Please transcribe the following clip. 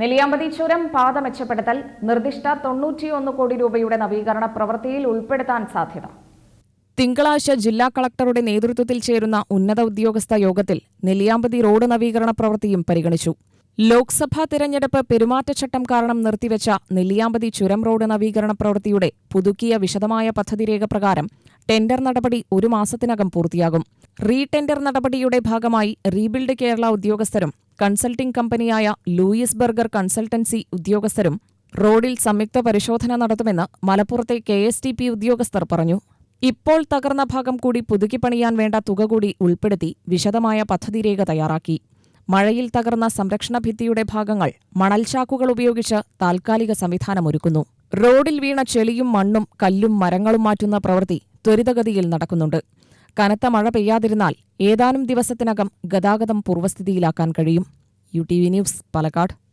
നെല്ലിയാമ്പതി ചുരം പാത മെച്ചപ്പെടുത്തൽ നിർദ്ദിഷ്ട തൊണ്ണൂറ്റിയൊന്ന് കോടി രൂപയുടെ നവീകരണ പ്രവൃത്തിയിൽ ഉൾപ്പെടുത്താൻ സാധ്യത. തിങ്കളാഴ്ച ജില്ലാ കളക്ടറുടെ നേതൃത്വത്തിൽ ചേരുന്ന ഉന്നത ഉദ്യോഗസ്ഥ യോഗത്തിൽ നെല്ലിയാമ്പതി റോഡ് നവീകരണ പ്രവൃത്തിയും പരിഗണിച്ചു. ലോക്സഭാ തിരഞ്ഞെടുപ്പ് പെരുമാറ്റച്ചട്ടം കാരണം നിർത്തിവെച്ച നെല്ലിയാമ്പതി ചുരം റോഡ് നവീകരണ പ്രവൃത്തിയുടെ പുതുക്കിയ വിശദമായ പദ്ധതിരേഖ പ്രകാരം ടെൻഡർ നടപടി ഒരു മാസത്തിനകം പൂർത്തിയാകും. റീടെൻഡർ നടപടിയുടെ ഭാഗമായി റീബിൽഡ് കേരള ഉദ്യോഗസ്ഥരും കൺസൾട്ടിംഗ് കമ്പനിയായ ലൂയിസ് ബർഗർ കൺസൾട്ടൻസി ഉദ്യോഗസ്ഥരും റോഡിൽ സംയുക്ത പരിശോധന നടത്തുമെന്ന് മലപ്പുറത്തെ കെ എസ് ടി പി ഉദ്യോഗസ്ഥർ പറഞ്ഞു. ഇപ്പോൾ തകർന്ന ഭാഗം കൂടി പുതുക്കിപ്പണിയാൻ വേണ്ട തുക കൂടി ഉൾപ്പെടുത്തി വിശദമായ പദ്ധതിരേഖ തയ്യാറാക്കി. മഴയിൽ തകർന്ന സംരക്ഷണ ഭിത്തിയുടെ ഭാഗങ്ങൾ മണൽചാക്കുകൾ ഉപയോഗിച്ച് താൽക്കാലിക സംവിധാനമൊരുക്കുന്നു. റോഡിൽ വീണ ചെളിയും മണ്ണും കല്ലും മരങ്ങളും മാറ്റുന്ന പ്രവൃത്തി ത്വരിതഗതിയിൽ നടക്കുന്നുണ്ട്. കനത്ത മഴ പെയ്യാതിരുന്നാൽ ഏതാനും ദിവസത്തിനകം ഗതാഗതം പൂർവസ്ഥിതിയിലാക്കാൻ കഴിയും. U T V news Palakkad.